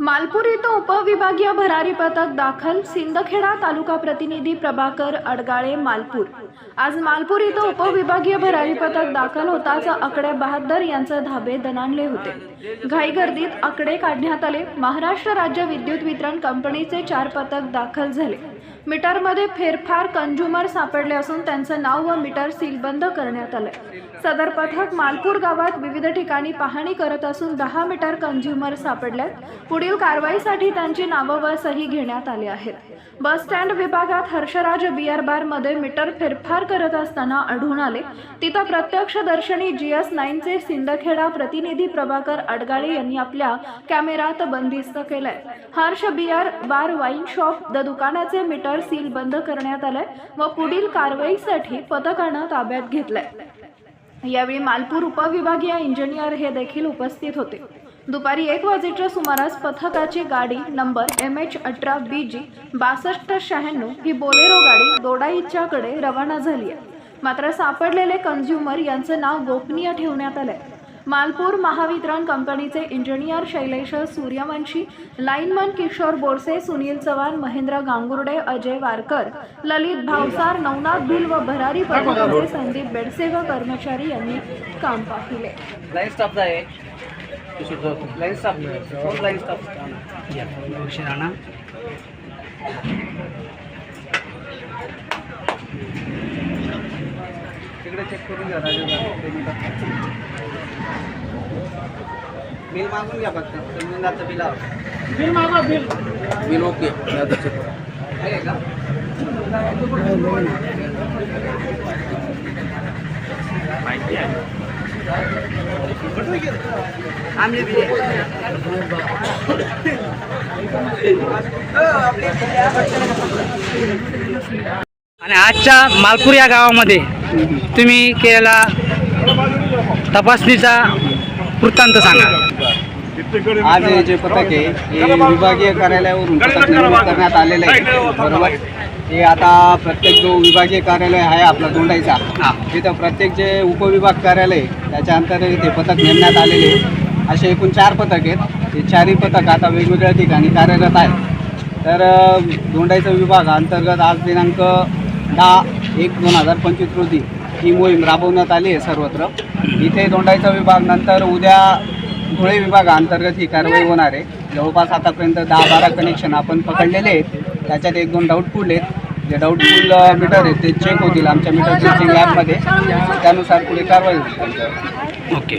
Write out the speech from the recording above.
मालपूर इथं उपविभागीय भरारी पथक दाखल. सिंदखेडा तालुका प्रतिनिधी प्रभाकर अडगाळे मालपूर. आज मालपूर इथं उपविभागीय भरारी पथक दाखल होताच आकडे बहादर यांचे धाबे दणाणले होते. घाई गर्दीत आकडे काढण्यात आले. महाराष्ट्र राज्य विद्युत वितरण कंपनीचे चार पथक दाखल झाले. मीटरमध्ये फेरफार कंझ्युमर सापडले असून त्यांचं नाव व मीटर सीलबंद करण्यात आलंय. सदर पथक मालपूर गावात विविध ठिकाणी पाहणी करत असून दहा मीटर कंझ्युमर सापडल्यात. पुढील कारवाईसाठी त्यांची नावं व सही घेण्यात आली आहेत. बस स्टँड विभागात हर्षराज बियर बारमध्ये मीटर फेरफार करत असताना आढळून आले. तिथं प्रत्यक्षदर्शनी जी एस नाईनचे सिंदखेडा प्रतिनिधी प्रभाकर अडगाळे यांनी आपल्या कॅमेरात बंदिस्त केलंय. Harsh beer bar wine shop the दुकानाचे मीटर सील बंद करण्यात आलंय व पुढील कारवाईसाठी पथकानं ताब्यात घेतलंय. यावेळी मालपूर उपविभागीय इंजिनियर हे देखील उपस्थित होते. दुपारी एक वाजेच्या सुमारास पथकाची गाडी नंबर एम एच अठरा बी जी बासष्ट शहाण्णव ही बोलेरो गाडी दोडाईच्याकडे रवाना झाली आहे. मात्र सापडलेले कन्झ्युमर यांचं नाव गोपनीय ठेवण्यात आलंय. मालपूर महावितरण कंपनीचे इंजिनियर शैलेश सूर्यवंशी लाईनमन किशोर बोरसे सुनील चव्हाण महेंद्र गांगुर्डे अजय वारकर ललित भावसार नवनाथ भिल व भरारी पथकाचे संदीप बेडसे व कर्मचारी यांनी काम पाहिले. Line staff line staff Rana तिकडे चेक करून घ्या बिल मागून घ्या फक्त. बिल बिल बिल ओके मी आता check आहे का? आमले आणि आजच्या मालपूर या गावामध्ये तुम्ही केलेला तपासणीचा वृत्तांत सांगा. आज हे जे पथक आहे हे विभागीय कार्यालयावरून पथक करण्यात आलेलं आहे. बरोबर? हे आता प्रत्येक जो विभागीय कार्यालय आहे आपला दोंडाईचा तिथं प्रत्येक जे उपविभाग कार्यालय त्याच्या अंतर्गत हे पथक नेमण्यात आलेले आहे. असे एकूण चार पथक आहेत. हे चारही पथक आता वेगवेगळ्या ठिकाणी कार्यरत आहेत. तर दोंडाईचा विभाग अंतर्गत आज दिनांक दहा एक दोन हजार पंचवीस रोजी ही मोहीम राबवण्यात आली आहे सर्वत्र. इथे दोंडाईचा विभाग नंतर उद्या धुळे विभागाअंतर्गत ही कारवाई होणार आहे. जवळपास आतापर्यंत दहा बारा कनेक्शन आपण पकडलेले आहेत. त्याच्यात एक दोन डाऊटफुल आहेत. जे डाऊटफुल मीटर आहेत ते चेक होतील आमच्या मीटर टेस्टिंग लॅबमध्ये त्यानुसार पुढे कारवाई होईल. ओके.